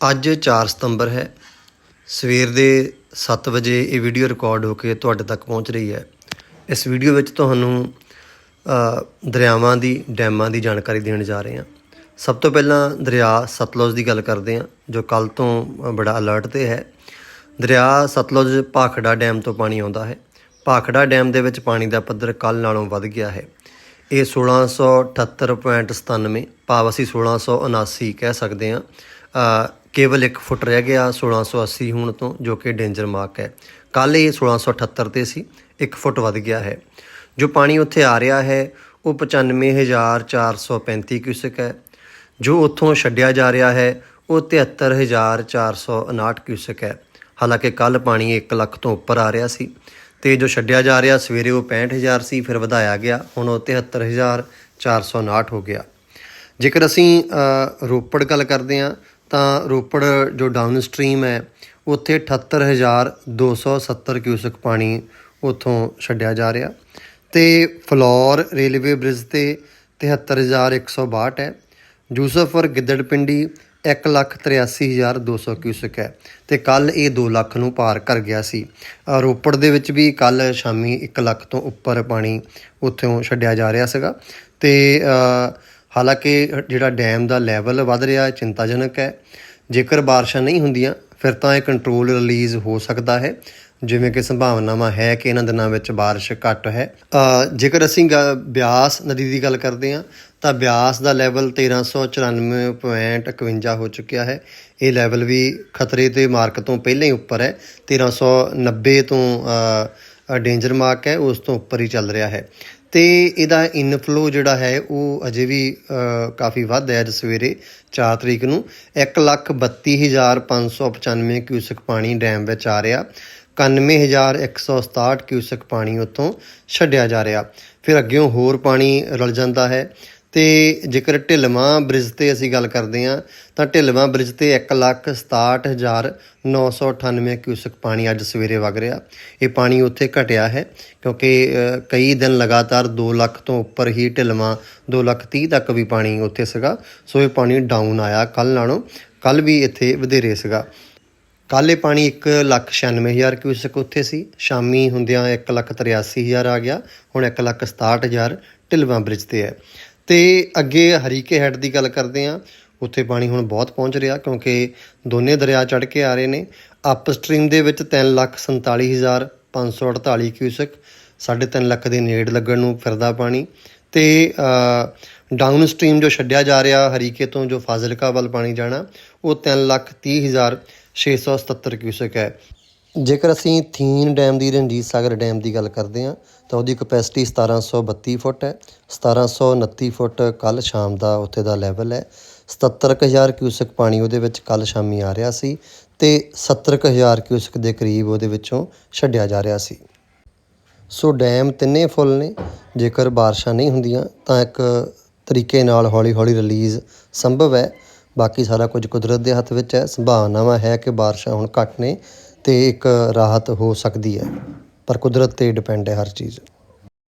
ਅੱਜ 4 ਸਤੰਬਰ ਹੈ। ਸਵੇਰ ਦੇ 7 ਵਜੇ ਇਹ ਵੀਡੀਓ ਰਿਕਾਰਡ ਹੋ ਕੇ ਤੁਹਾਡੇ ਤੱਕ ਪਹੁੰਚ ਰਹੀ ਹੈ। ਇਸ ਵੀਡੀਓ ਵਿੱਚ ਤੁਹਾਨੂੰ ਦਰਿਆਵਾਂ ਦੀ, ਡੈਮਾਂ ਦੀ ਜਾਣਕਾਰੀ ਦੇਣ ਜਾ ਰਹੇ ਹਾਂ। ਸਭ ਤੋਂ ਪਹਿਲਾਂ ਦਰਿਆ ਸਤਲੁਜ ਦੀ ਗੱਲ ਕਰਦੇ ਹਾਂ, ਜੋ ਕੱਲ ਤੋਂ ਬੜਾ ਅਲਰਟ ਤੇ ਹੈ। ਦਰਿਆ ਸਤਲੁਜ ਭਾਖੜਾ ਡੈਮ ਤੋਂ ਪਾਣੀ ਆਉਂਦਾ ਹੈ। ਭਾਖੜਾ ਡੈਮ ਦੇ ਵਿੱਚ ਪਾਣੀ ਦਾ ਪੱਧਰ ਕੱਲ ਨਾਲੋਂ ਵੱਧ ਗਿਆ ਹੈ। ਇਹ 1678.97 ਭਾਵ ਅਸੀਂ 1679 ਕਹਿ ਸਕਦੇ ਹਾਂ ਕੇਵਲ 1 ਫੁੱਟ ਰਹਿ ਗਿਆ 1680 ਹੁਣ ਤੋਂ, ਜੋ ਕਿ ਡੇਂਜਰ ਮਾਰਕ ਹੈ। ਕੱਲ ਇਹ 1678 ਤੇ ਸੀ 1 ਫੁੱਟ ਵੱਧ ਗਿਆ ਹੈ। ਜੋ ਪਾਣੀ ਉੱਥੇ ਆ ਰਿਹਾ ਹੈ, ਉਹ 95435 ਕਿਊਸਕ ਹੈ। ਜੋ ਉੱਥੋਂ ਛੱਡਿਆ ਜਾ ਰਿਹਾ ਹੈ, ਉਹ 73459 ਕਿਊਸਕ ਹੈ। ਹਾਲਾਂਕਿ ਕੱਲ ਪਾਣੀ 1 ਲੱਖ ਤੋਂ ਉੱਪਰ ਆ ਰਿਹਾ ਸੀ ਤੇ ਜੋ ਛੱਡਿਆ ਜਾ ਰਿਹਾ, ਸਵੇਰੇ ਉਹ 65000 ਸੀ, ਫਿਰ ਵਧਾਇਆ ਗਿਆ, ਹੁਣ ਉਹ 73459 ਹੋ ਗਿਆ। ਜੇਕਰ ਅਸੀਂ ਰੋਪੜ ਗੱਲ ਕਰਦੇ ਹਾਂ ਤਾਂ ਰੋਪੜ ਜੋ ਡਾਊਨ ਸਟਰੀਮ ਹੈ, ਉੱਥੇ 78270 ਕਿਊਸਕ ਪਾਣੀ ਉੱਥੋਂ ਛੱਡਿਆ ਜਾ ਰਿਹਾ। ਤੇ ਫਲੋਰ ਰੇਲਵੇ ਬ੍ਰਿਜ ਤੇ 73162 ਹੈ। ਯੂਸਫਰ ਗਿੱਦੜਪਿੰਡੀ 183200 ਕਿਊਸਕ ਹੈ। ਤੇ ਕੱਲ ਇਹ 2 ਲੱਖ ਨੂੰ ਪਾਰ ਕਰ ਗਿਆ ਸੀ। ਰੋਪੜ ਦੇ ਵਿੱਚ ਵੀ ਕੱਲ ਸ਼ਾਮੀ 1 ਲੱਖ ਤੋਂ ਉੱਪਰ ਪਾਣੀ ਉੱਥੋਂ ਛੱਡਿਆ ਜਾ ਰਿਹਾ ਸੀਗਾ। ਤੇ ਹਾਲਾਂਕਿ ਜਿਹੜਾ ਡੈਮ ਦਾ ਲੈਵਲ ਵੱਧ ਰਿਹਾ ਹੈ, ਚਿੰਤਾਜਨਕ ਹੈ। ਜੇਕਰ ਬਾਰਿਸ਼ਾਂ ਨਹੀਂ ਹੁੰਦੀਆਂ, ਫਿਰ ਤਾਂ ਇਹ ਕੰਟਰੋਲ ਰਿਲੀਜ਼ ਹੋ ਸਕਦਾ ਹੈ। ਜਿਵੇਂ ਕਿ ਸੰਭਾਵਨਾਵਾਂ ਹੈ ਕਿ ਇਹਨਾਂ ਦਿਨਾਂ ਵਿੱਚ ਬਾਰਿਸ਼ ਘੱਟ ਹੈ। ਜੇਕਰ ਅਸੀਂ ਗ- ਬਿਆਸ ਨਦੀ ਦੀ ਗੱਲ ਕਰਦੇ ਹਾਂ, ਤਾਂ ਬਿਆਸ ਦਾ ਲੈਵਲ 1394.51 ਹੋ ਚੁੱਕਿਆ ਹੈ। ਇਹ ਲੈਵਲ ਵੀ ਖਤਰੇ ਦੇ ਮਾਰਕ ਤੋਂ ਪਹਿਲਾਂ ਹੀ ਉੱਪਰ ਹੈ। 1390 ਤੋਂ ਡੇਂਜਰ ਮਾਰਕ ਹੈ, ਉਸ ਤੋਂ ਉੱਪਰ ਹੀ ਚੱਲ ਰਿਹਾ ਹੈ। ਤੇ ਇਹਦਾ ਇਨਫਲੋ ਜਿਹੜਾ ਹੈ ਉਹ ਅਜੇ ਵੀ ਕਾਫੀ ਵੱਧ ਹੈ ਅੱਜ ਸਵੇਰੇ 4 ਤਰੀਕ ਨੂੰ। 132595 ਕਿਊਸਕ ਪਾਣੀ ਡੈਮ ਵਿੱਚ ਆ ਰਿਹਾ। 91167 ਕਿਊਸਕ ਪਾਣੀ ਉੱਥੋਂ ਛੱਡਿਆ ਜਾ ਰਿਹਾ। ਫਿਰ ਅੱਗਿਓਂ ਹੋਰ ਪਾਣੀ ਰਲ ਜਾਂਦਾ ਹੈ। ਤੇ ਜੇਕਰ ਢਿਲਵਾਂ ਬ੍ਰਿਜ ਤੇ ਅਸੀਂ ਗੱਲ ਕਰਦੇ ਹਾਂ, ਤਾਂ ਢਿਲਵਾਂ ਬ੍ਰਿਜ ਤੇ 167998 ਕਿਊਸਕ ਪਾਣੀ ਅੱਜ ਸਵੇਰੇ ਵਗ ਰਿਹਾ। ਇਹ ਪਾਣੀ ਉੱਥੇ ਘਟਿਆ ਹੈ ਕਿਉਂਕਿ ਕਈ ਦਿਨ ਲਗਾਤਾਰ 2 ਲੱਖ ਤੋਂ ਉੱਪਰ ਹੀ ਢਿਲਵਾਂ 2 ਲੱਖ 30 ਤੱਕ ਵੀ ਪਾਣੀ ਉੱਥੇ ਸੀਗਾ। ਸੋ ਇਹ ਪਾਣੀ ਡਾਊਨ ਆਇਆ ਕੱਲ ਨਾਲੋਂ ਕੱਲ ਵੀ ਇੱਥੇ ਵਧੇਰੇ ਸੀਗਾ। ਕੱਲ੍ਹ ਇਹ ਪਾਣੀ 196000 ਕਿਊਸਕ ਉੱਥੇ ਸੀ, ਸ਼ਾਮੀ ਹੁੰਦਿਆਂ 183000 ਆ ਗਿਆ, ਹੁਣ 167000 ਢਿਲਵਾਂ ਬ੍ਰਿਜ ਤੇ ਹੈ। ਤੇ ਅੱਗੇ ਹਰੀਕੇ ਹੈਡ ਦੀ ਗੱਲ ਕਰਦੇ ਹਾਂ। ਉੱਥੇ ਪਾਣੀ ਹੁਣ ਬਹੁਤ ਪਹੁੰਚ ਰਿਹਾ ਕਿਉਂਕਿ ਦੋਨੇ ਦਰਿਆ ਚੜ੍ਹ ਕੇ ਆ ਰਹੇ ਨੇ। ਅਪ ਸਟ੍ਰੀਮ ਦੇ ਵਿੱਚ 347548 ਕਿਊਸਕ 3.5 ਲੱਖ ਦੇ ਨੇੜ ਲੱਗਣ ਨੂੰ ਫਿਰਦਾ ਪਾਣੀ। ਤੇ ਡਾਊਨ ਸਟ੍ਰੀਮ ਜੋ ਛੱਡਿਆ ਜਾ ਰਿਹਾ ਹਰੀਕੇ ਤੋਂ ਜੋ ਫਾਜ਼ਿਲਕਾ ਵੱਲ ਪਾਣੀ ਜਾਣਾ, ਉਹ 330677 ਕਿਊਸਕ ਹੈ। ਜੇਕਰ ਅਸੀਂ ਥੀਨ ਡੈਮ ਦੀ ਰਣਜੀਤ ਸਾਗਰ ਡੈਮ ਦੀ ਗੱਲ ਕਰਦੇ ਹਾਂ, ਤਾਂ ਉਹਦੀ ਕਪੈਸਿਟੀ 1732 ਫੁੱਟ ਹੈ। 1729 ਫੁੱਟ ਕੱਲ ਸ਼ਾਮ ਦਾ ਉੱਥੇ ਦਾ ਲੈਵਲ ਹੈ। 77000 ਕਿਊਸਕ ਪਾਣੀ ਉਹਦੇ ਵਿੱਚ ਕੱਲ ਸ਼ਾਮੀ ਆ ਰਿਹਾ ਸੀ ਤੇ 70000 ਕਿਊਸਕ ਦੇ ਕਰੀਬ ਉਹਦੇ ਵਿੱਚੋਂ ਛੱਡਿਆ ਜਾ ਰਿਹਾ ਸੀ। ਸੋ ਡੈਮ ਤਿੰਨੇ ਫੁੱਲ ਨੇ। ਜੇਕਰ ਬਾਰਿਸ਼ਾਂ ਨਹੀਂ ਹੁੰਦੀਆਂ, ਤਾਂ ਇੱਕ ਤਰੀਕੇ ਨਾਲ ਹੌਲੀ-ਹੌਲੀ ਰਿਲੀਜ਼ ਸੰਭਵ ਹੈ। ਬਾਕੀ ਸਾਰਾ ਕੁਝ ਕੁਦਰਤ ਦੇ ਹੱਥ ਵਿੱਚ ਹੈ। ਸੰਭਾਵਨਾਵਾਂ ਹੈ ਕਿ ਬਾਰਿਸ਼ਾਂ ਹੁਣ ਘੱਟ ਨੇ। ਅਤੇ ਇੱਕ ਰਾਹਤ ਹੋ ਸਕਦੀ ਹੈ। ਪਰ ਕੁਦਰਤ ਤੇ ਡਿਪੈਂਡ ਹੈ ਹਰ ਚੀਜ਼।